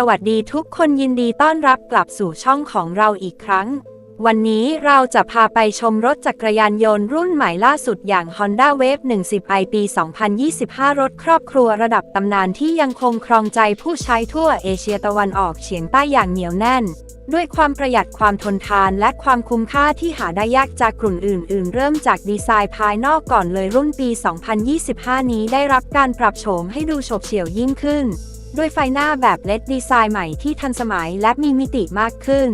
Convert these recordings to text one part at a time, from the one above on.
สวัสดีทุกคนยินดีต้อนรับกลับสู่ช่องของเราอีกครั้ง วันนี้เราจะพาไปชมรถจักรยานยนต์รุ่นใหม่ล่าสุดอย่าง Honda Wave 10i ปี 2025 รถครอบครัวระดับตำนานที่ยังคงครองใจผู้ใช้ทั่วเอเชียตะวันออกเฉียงใต้อย่างเหนียวแน่น ด้วยความประหยัดความทนทานและความคุ้มค่าที่หาได้ยากจากกลุ่นอื่น ๆ เริ่มจากดีไซน์ภายนอกก่อนเลยรุ่นปี 2025 นี้ได้รับการปรับโฉมให้ดูโฉบเฉี่ยวยิ่งขึ้น ด้วยไฟหน้าแบบเลดดีไซน์ใหม่ที่ทันสมัยและมีมิติมากขึ้น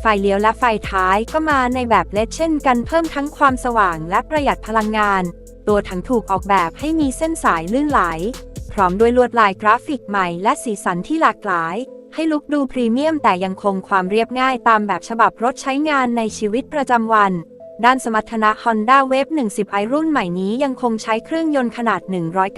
ไฟเลี้ยวและไฟท้ายก็มาในแบบเลดเช่นกันเพิ่มทั้งความสว่างและประหยัดพลังงาน ตัวถังถูกออกแบบให้มีเส้นสายลื่นไหล พร้อมด้วยลวดลายกราฟิกใหม่และสีสันที่หลากหลาย ให้ลุคดูพรีเมียมแต่ยังคงความเรียบง่ายตามแบบฉบับรถใช้งานในชีวิตประจำวัน ด้านสมรรถนะ Honda Wave 10i รุ่นใหม่นี้ยังคงใช้เครื่องยนต์ขนาด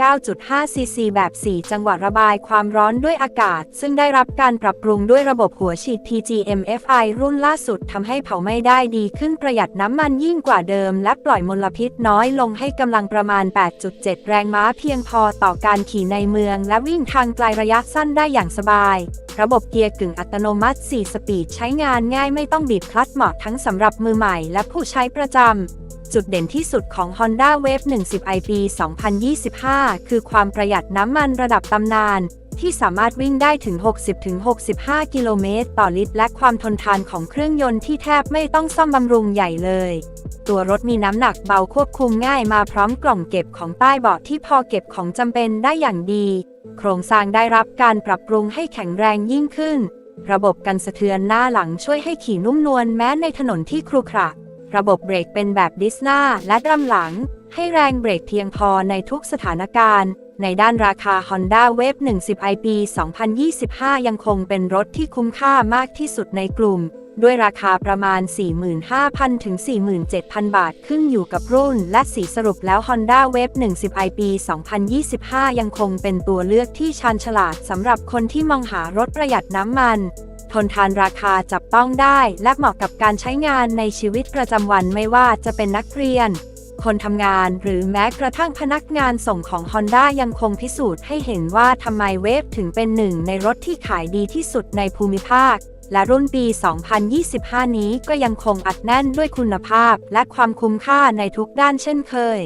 109.5 ซีซี แบบ 4 จังหวะระบายความร้อนด้วยอากาศ ซึ่งได้รับการปรับปรุงด้วยระบบหัวฉีด PGM-FI รุ่นล่าสุดทำให้เผาไหม้ได้ดีขึ้นประหยัดน้ำมันยิ่งกว่าเดิม และปล่อยมลพิษน้อยลงให้กำลังประมาณ 8.7 แรงม้าเพียงพอต่อการขี่ในเมือง และวิ่งทางไกลระยะสั้นได้อย่างสบาย ระบบเกียร์กึ่งอัตโนมัติ 4 สปีดใช้งานง่ายไม่ต้องบีบคลัตช์เหมาะทั้งสำหรับมือใหม่และผู้ใช้ประจำ จุดเด่นที่สุดของ Honda Wave 110i ปี 2025 คือความประหยัดน้ำมันระดับตำนาน ที่สามารถวิ่งได้ถึง 60-65 กิโลเมตรต่อลิตร และความทนทานของเครื่องยนต์ที่แทบไม่ต้องซ่อมบำรุงใหญ่เลย ตัวรถมีน้ำหนักเบาควบคุมง่ายมาพร้อมกล่องเก็บของใต้เบาะที่พอเก็บของจำเป็นได้อย่างดี โครงสร้างได้รับการปรับปรุงให้แข็งแรงยิ่งขึ้นระบบกันสะเทือนหน้าหลังช่วยให้ขี่นุ่มนวลแม้ในถนนที่ครุขระ ระบบเบรกเป็นแบบดิสนาและดรัมหลัง ให้แรงเบรกเพียงพอในทุกสถานการณ์ ในด้านราคา Honda Wave 10i ปี2025 ยังคงเป็นรถที่คุ้มค่ามากที่สุดในกลุ่ม ด้วยราคาประมาณ 45,000 ถึง 47,000 บาทขึ้นอยู่กับรุ่น และสีสรุปแล้ว Honda Wave 10i ปี2025 ยังคงเป็นตัวเลือกที่ชาญฉลาดสำหรับคนที่มองหารถประหยัดน้ำมัน นทานราคาจับต้องได้ และเหมาะกับการใช้งานในชีวิตประจำวันไม่ว่าจะเป็นนักเรียน คนทำงานหรือแม้กระทั่งพนักงานส่งของ Honda ยังคงพิสูจน์ให้เห็นว่าทำไมเวฟถึงเป็นหนึ่งในรถที่ขายดีที่สุดในภูมิภาค และรุ่นปี 2025 นี้ก็ยังคงอัดแน่นด้วยคุณภาพ และความคุ้มค่าในทุกด้านเช่นเคย